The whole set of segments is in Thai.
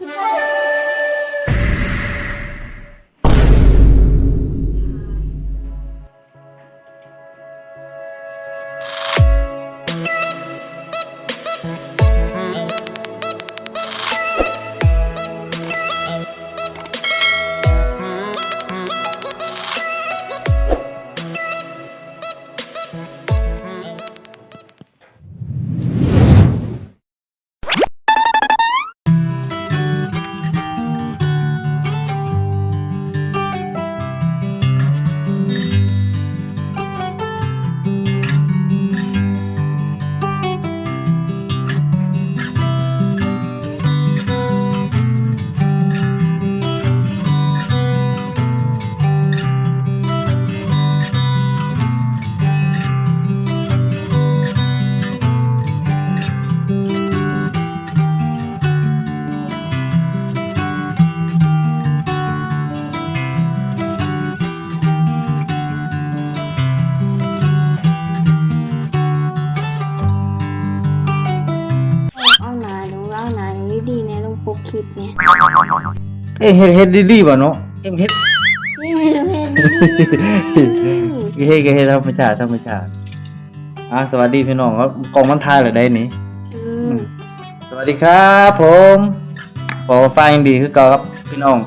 เคลิปเนี่ยเอ้ยเฮ็ดเฮ็ดดีๆบ่เนาะเอ็มเฮ็ดนี่ดูเห็นดีเฮ็ดก็เฮ็ดธรรมชาติธรรมชาติอะสวัสดีพี่น้องครับกล้องมันถ่ายแล้วได้นี่อืมสวัสดีครับผมขอฟังดีคือเก่าครับพี่น้อง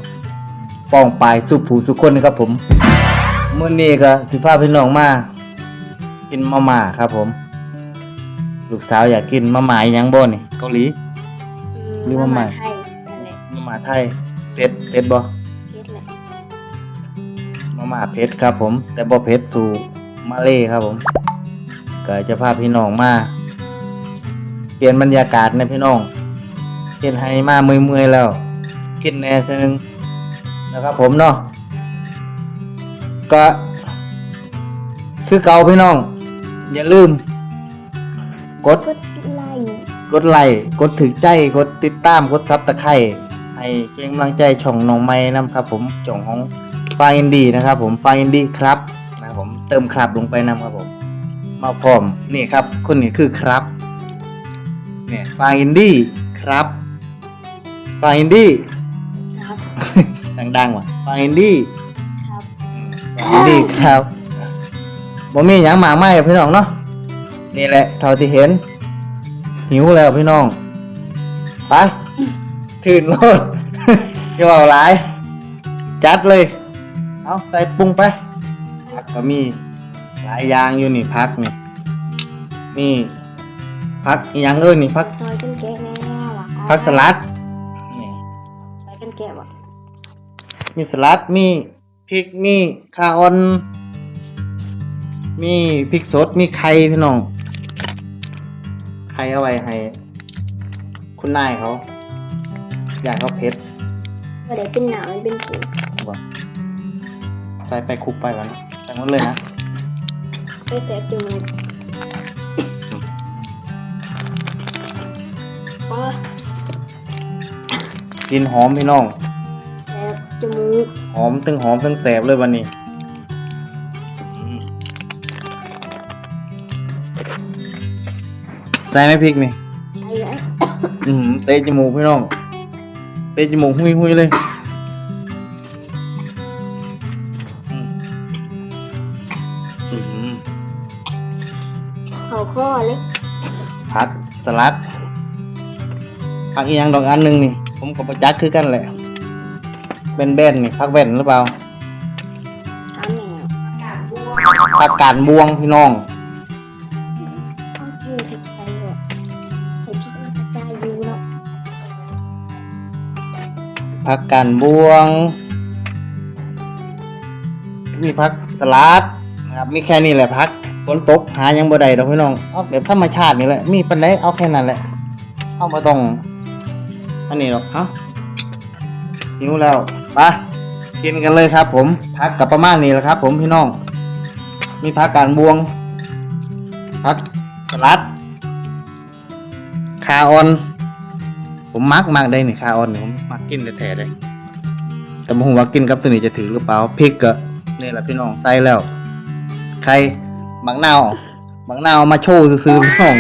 ป้องปลายสุผูสุคนครับผมมื้อนี้ก็สิพาพี่น้องมากินมาม่าครับผม ลูกสาวอยากกินมาม่าอีหยังบ่นี่เกาหลีหรือว่าใหม่ไทยนั่นแหละมาม่าไทยเผ็ดเผ็ดบ่เพชรแหละมาม่าเผ็ดครับผม แต่บ่เผ็ดสู่มาเลครับผมก็จะพาพี่น้องมา เปลี่ยนบรรยากาศนะพี่น้องเห็นให้มาเมื่อยๆแล้ว กินแหน่เท่านึงนะครับผมเนาะก็คือเก่าพี่น้อง อย่าลืม กด กดไลค์กดไลค์กดถึกใจ กดติดตาม กดซับสไครต์ ให้เป็นกำลังใจช่องน้องไม้นะครับผมช่องของฟาอินดีนะครับผมฟาอินดีครับนะครับผมเติมครับลงไปนะครับผม มาพร้อมนี่ครับคนนี้คือครับเนี่ยฟาอินดี้ครับฟาอินดี้ครับดังๆว่ะฟาอินดี้ครับฟาอินดี้ครับบ่มีหยังหมากไม้พี่น้องเนาะนี่แหละเท่าที่เห็นหิวแล้วพี่น้อง ไป ถืนโลดอย่าเอาหลาย จัดเลย เอาใส่ปรุงไปผักก็มีหลายอย่างอยู่นี่พักนี่มีพักอีหยังเอ้ยนี่พักซอยกันแกะแน่ว่ะพักสลัดนี่ซอยกันแกะว่ะมีสลัดมีพริกมีข้าวอ่อน มีพริกสดมีไข่พี่น้องไข่เอาไว้ให้ คุณนายเขาอ ยากเขาเผ็ดว่าเดี๋ยวเป็นหนาวมันเป็นผิวบ่ใส่ไปคลุกไปก่อนนะใส่หมดเลยนะไปแสบจมูกอ๋อกลินหอมพี่น้อง แสบจมูกหอมตึงหอมตึงแสบเลยวันนี้อืมใส่ไหมพริกนี่ ใช่แล้ว อืมเตะจมูกพี่น้อง เตะจมูกหุยหุยๆเลยอืมอืมเขาข้อเล็กผักสลัดผักอีกอย่างดอกอันหนึ่งนี่ ผมกับประจักษ์คือกันแหละแบนๆนี่ผักแว่นหรือเปล่าถามแมวผักกาดบวงพี่น้องเอาเพลงผิดใส่ ผักกาดบวง มีผักสลัดนะครับมีแค่นี้แหละผักฝนตกหายังบ่ได้ดอกพี่น้องเอาแบบธรรมชาตินี่แหละมีปันไดเอาแค่นั้นแหละเอามาต้องอันนี้หรอกเอ้าหิวแล้วไปกินกันเลยครับ ผมพักกับประมาณนี้แหละครับ ผมพี่น้อง มีผักกาดบวงผักสลัดคาออน ผมมักมากได้นี่คาออนนี่ผมมักกินแท้ๆเลยแต่ผมว่ากินกับตัวนี้จะถือหรือเปล่าพริกก็นี่แหละพี่น้องใส่แล้ว ใครบางนาวบางนาวมาโชว์ซื้อๆพี่น้อง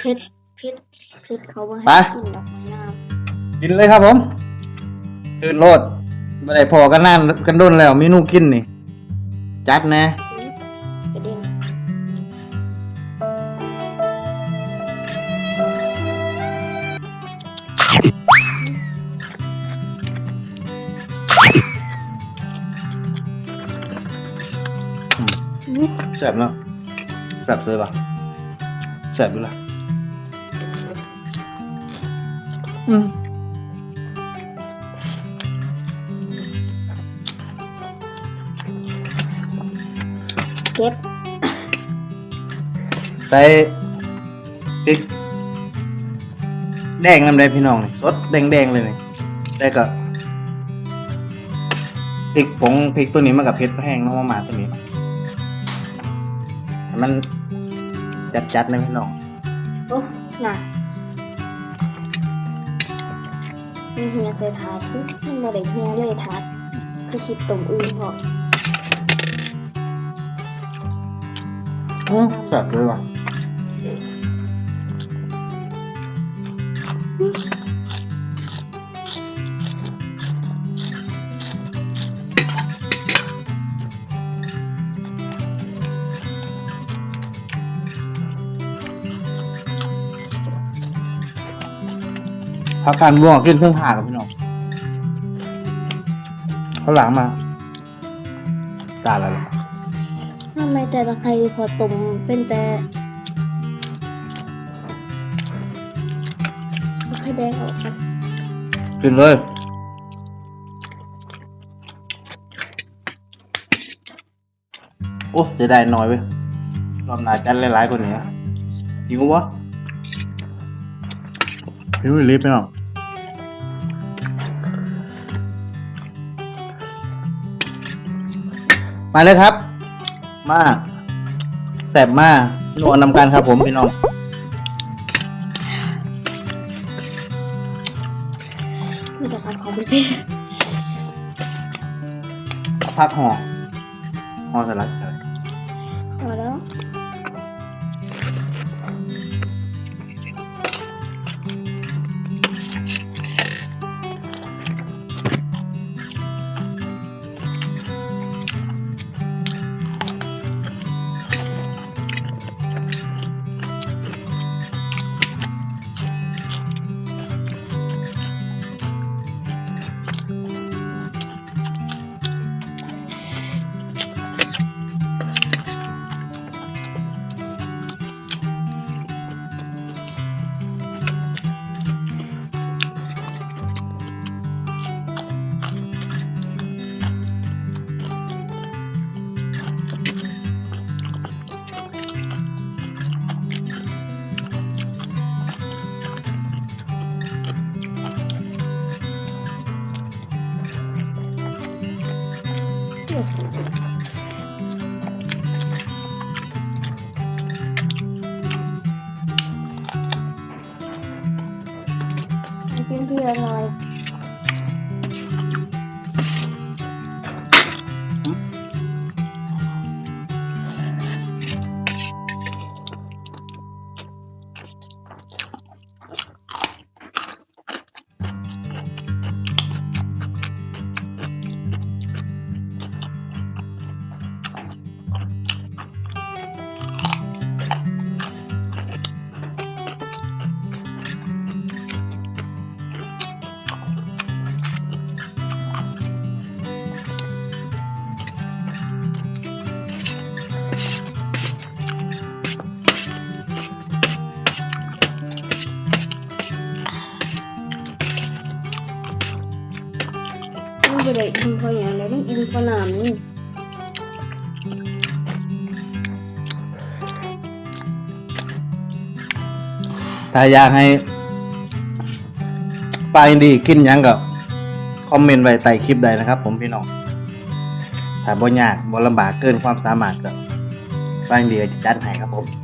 เพชรเพชรเพชรเขาบ่ไปให้กินดอกไม้น้กินเลยครับผมตื่นโลดไม่ได้พอกันนานกันโดนแล้วเมนูกินนี่ จัดนะ บเลยปะแซ่บอยู่ละอืมเก็บใส่พริกแดงน้ำได้พี่น้องนี่สดแดงๆเลยนี่แต่ก็พริกผงพริกตัวนี้มากับเผ็ดแห้งเน้องมาตัวนี้ให้มัน จัดๆนะพี่น้องโอ้หนักมีเฮียใส่ถาดปุ๊บมันมาได้เฮียเลยถาดคือคิดตรงอื่นพออืมแซ่บเลยว่ะ พักการบ่วงกินเครื่องหากับพี่น้องเขาหลังมาจานอะไรล่ะทำไมแต่ละใครพอตรงเป็นแต่ไม่ค่อยแดงออกนะกินเลยโอ้จะได้น้อยเว้ยรอบหน้าจัดหลายๆกว่านี้นะจริงวะพี่วิลลี่ไปหน่อ มาเลยครับ มาแสบมากนวลนำกันครับผมพี่น้องมีแต่การของเป็นเพ่พักห่อห่อสลัด กิ มันจะได้อินพออย่างไรมันอินพอน้ำนี่ถ้าอยากให้ปลาอินดีกินยังก็คอมเมนต์ไว้ใต้คลิปใดนะครับ ผมพี่น้องถ้าบ่ยากบ่ลำบากเกินความสามารถก็ปลาอินดีจะจัดให้ครับผม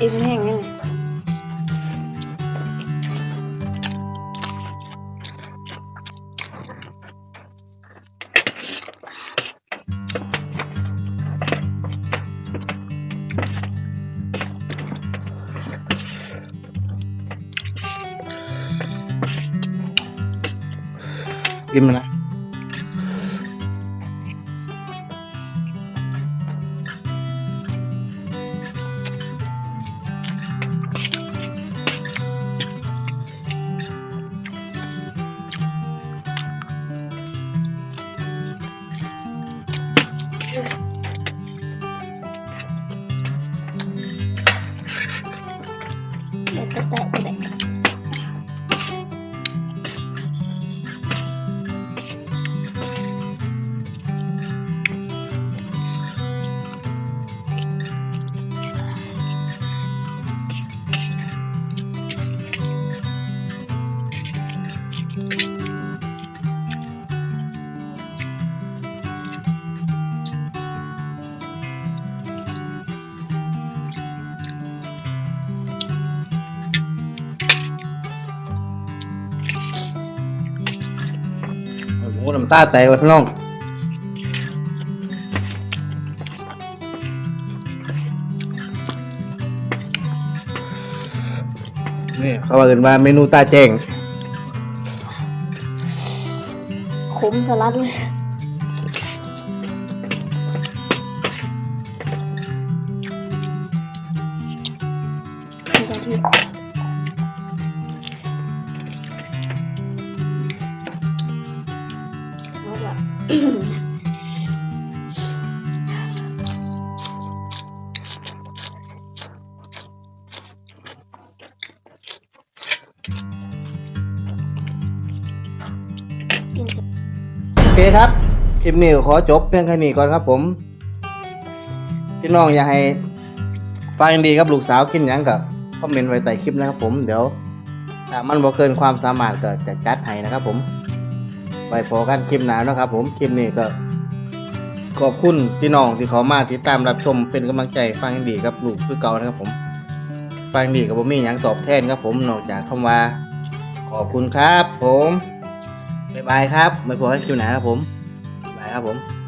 มันแห้งำตาแตกวะพี่น้องนี่เขาว่ากันว่าเมนูตาแจ้งขมสลัดเลย เคครับ คลิปนี้ขอจบเพียงแค่นี้ก่อนครับผม พี่น้องอยากให้ฟังดีกับลูกสาวกินยังกับคอมเมนต์ไว้ใต้คลิปนะครับผมเดี๋ยวถ้ามันบ่เกินความสามารถก็จะจัดให้นะครับผมไว้พอกันคลิปหน้าเนะครับ ผมคลิปนี้ก็ ขอบคุณพี่น้องที่เขามาติดตามรับชมเป็นกำลังใจฟังดีกับลูกคือเก่านะครับผม ฟังดีกับผมมีหยังตอบแทนครับผมนอกจากคำว่า ขอบคุณครับผม บ๊ายบายครับไม่พอกันคิวหนาครับผมบ๊ายบายครับผม